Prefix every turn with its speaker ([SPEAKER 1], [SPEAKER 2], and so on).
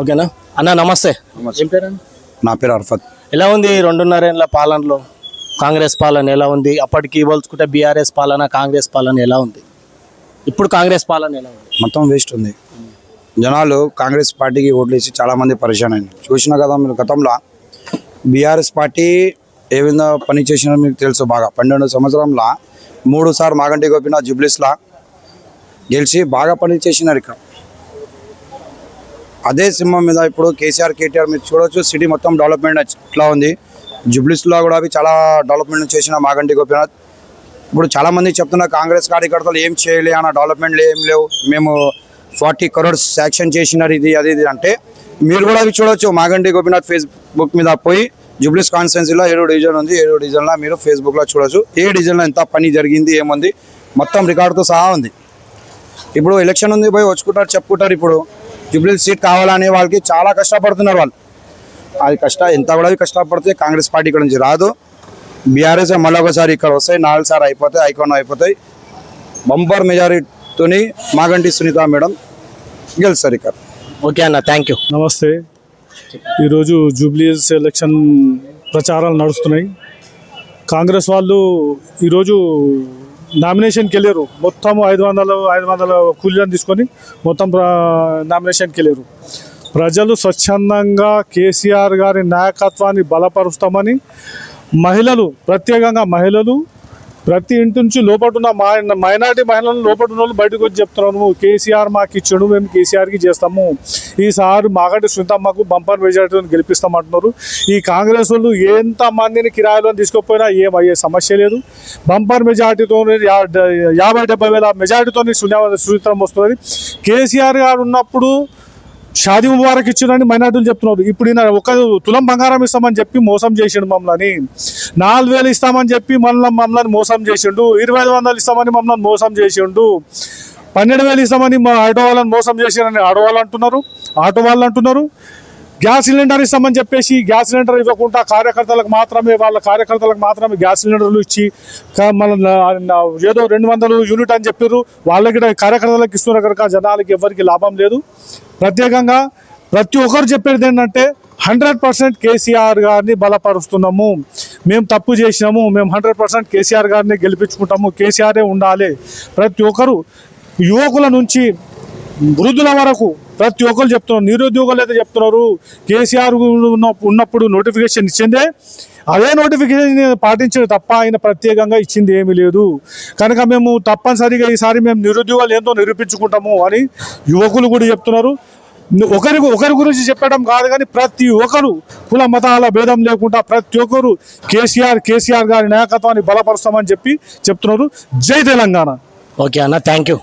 [SPEAKER 1] ఓకేనా? అన్న నమస్తే. ఏం పేరు అన్న?
[SPEAKER 2] నా పేరు అర్ఫత్.
[SPEAKER 1] ఎలా ఉంది ఈ రెండున్నర ఏళ్ళ పాలనలో? కాంగ్రెస్ పాలన ఎలా ఉంది? అప్పటికి పోల్చుకుంటే బీఆర్ఎస్ పాలన కాంగ్రెస్ పాలన ఎలా ఉంది? ఇప్పుడు కాంగ్రెస్ పాలన ఎలా ఉంది?
[SPEAKER 2] మొత్తం వేస్ట్ ఉంది. జనాలు కాంగ్రెస్ పార్టీకి ఓట్లు వేసి చాలా మంది పరిశాన్ అయింది చూసిన కదా మీరు గతంలో బీఆర్ఎస్ పార్టీ ఏ విధంగా పని చేసినా మీకు తెలుసు బాగా. పన్నెండు సంవత్సరంలో మూడు సార్లు మాగంటి గోపినాథ్ జుబ్లీస్లా గెలిచి బాగా పని చేసినారు ఇక్కడ. అదే సింహం మీద ఇప్పుడు కేసీఆర్ కేటీఆర్ మీరు చూడొచ్చు సిటీ మొత్తం డెవలప్మెంట్ ఎట్లా ఉంది. జుబ్లీస్లో కూడా అవి చాలా డెవలప్మెంట్ చేసిన మాగంటి గోపినాథ్. ఇప్పుడు చాలామంది చెప్తున్న కాంగ్రెస్ కార్యకర్తలు ఏం చేయలే అన్న డెవలప్మెంట్లు ఏం లేవు. మేము ఫార్టీ కరోడ్స్ శాంక్షన్ చేసినారు ఇది అది ఇది అంటే మీరు కూడా అవి చూడొచ్చు. మాగంటి గోపీనాథ్ ఫేస్బుక్ మీద పోయి జూబ్లీస్ కాన్స్టెన్సీలో ఏడు డివిజన్ ఉంది ఏడు డివిజన్లో మీరు ఫేస్బుక్లో చూడొచ్చు. ఏ డివిజన్లో ఎంత పని జరిగింది ఏముంది మొత్తం రికార్డుతో సహా ఉంది. ఇప్పుడు ఎలక్షన్ ఉంది పోయి వచ్చుకుంటారు చెప్పుకుంటారు ఇప్పుడు. జూబ్లీ సీట్ కావాలనే వాళ్ళకి చాలా కష్టపడుతున్నారు వాళ్ళు. అది కష్ట ఎంత కూడా కష్టపడితే కాంగ్రెస్ పార్టీ ఇక్కడ నుంచి రాదు. బీఆర్ఎస్ మళ్ళీ ఒకసారి ఇక్కడ వస్తాయి నాలుగు సార్లు అయిపోతాయి ఐకాన్ అయిపోతాయి. బంపర్ మెజారిటీతోని మాగంటి సునీత మేడం గెలుస్తారు ఇక్కడ.
[SPEAKER 1] ఓకే అన్న థ్యాంక్ యూ
[SPEAKER 3] నమస్తే. ఈరోజు జూబ్లీస్ ఎలక్షన్ ప్రచారాలు నడుస్తున్నాయి. కాంగ్రెస్ వాళ్ళు ఈరోజు నామినేషన్కి వెళ్ళారు. మొత్తం ఐదు వందలు ఐదు వందల కూలీలను తీసుకొని మొత్తం నామినేషన్కి వెళ్ళారు. ప్రజలు స్వచ్ఛందంగా కేసీఆర్ గారి నాయకత్వాన్ని బలపరుస్తామని మహిళలు ప్రత్యేకంగా మహిళలు ప్రతి ఇంటి నుంచి లోపటున్న మా మై- మైనారిటీ మహిళలు ఉన్న వాళ్ళు బయటకు వచ్చి చెప్తున్నాను కేసీఆర్ మాకు ఇచ్చాడు మేము కేసీఆర్కి చేస్తాము. ఈసారి మాగంటి మాకు బంపర్ మెజార్టీని గెలిపిస్తామంటున్నారు. ఈ కాంగ్రెస్ వాళ్ళు ఎంత మందిని కిరాయిలో తీసుకోకపోయినా ఏం అయ్యే సమస్య లేదు. బంపర్ మెజార్టీతో యాభై డెబ్బై వేల మెజార్టీతో సునీతం వస్తుంది కేసీఆర్ గారు ఉన్నప్పుడు షాదీ ముబారక్ ఇచ్చిందని మైనార్టీలు చెప్తున్నారు. ఇప్పుడు ఈయన ఒక తులం బంగారం ఇస్తామని చెప్పి మోసం చేసిండు మమ్మల్ని. నాలుగు వేలు ఇస్తామని చెప్పి మళ్ళీ మమ్మల్ని మోసం చేసిండు. ఇరవై ఐదు వందలు ఇస్తామని మమ్మల్ని మోసం చేసిండు. పన్నెండు వేలు ఇస్తామని మా ఆటో వాళ్ళని మోసం చేసిండని ఆటో వాళ్ళు అంటున్నారు. ఆటో వాళ్ళు అంటున్నారు. గ్యాస్ సిలిండర్ ఇస్తామని చెప్పేసి గ్యాస్ సిలిండర్ ఇవ్వకుండా కార్యకర్తలకు మాత్రమే వాళ్ళ కార్యకర్తలకు మాత్రమే గ్యాస్ సిలిండర్లు ఇచ్చి మన ఏదో రెండు వందలు యూనిట్ అని చెప్పారు వాళ్ళకి కార్యకర్తలకు ఇస్తున్నారు కనుక జనాలకి ఎవరికి లాభం లేదు. ప్రత్యేకంగా ప్రతి ఒక్కరు చెప్పేది ఏంటంటే హండ్రెడ్ పర్సెంట్ కేసీఆర్ గారిని బలపరుస్తున్నాము. మేము తప్పు చేసినాము మేము హండ్రెడ్ పర్సెంట్ కేసీఆర్ గారిని గెలిపించుకుంటాము. కేసీఆరే ఉండాలి. ప్రతి ఒక్కరు యువకుల నుంచి వృద్ధుల వరకు ప్రతి ఒక్కరు చెప్తున్నారు నిరుద్యోగులు అయితే చెప్తున్నారు. కేసీఆర్ ఉన్నప్పుడు నోటిఫికేషన్ ఇచ్చిందే అదే నోటిఫికేషన్ పాటించడం తప్ప ఆయన ప్రత్యేకంగా ఇచ్చింది ఏమీ లేదు. కనుక మేము తప్పనిసరిగా ఈసారి మేము నిరుద్యోగాలు ఏందో నిరూపించుకుంటాము అని యువకులు కూడా చెప్తున్నారు. ఒకరి ఒకరి గురించి చెప్పడం కాదు కానీ ప్రతి ఒక్కరు కుల మతాల భేదం లేకుండా ప్రతి ఒక్కరు కేసీఆర్ కేసీఆర్ గారి నాయకత్వాన్ని బలపరుస్తామని చెప్పి చెప్తున్నారు. జై తెలంగాణ.
[SPEAKER 1] ఓకే అన్న థ్యాంక్ యూ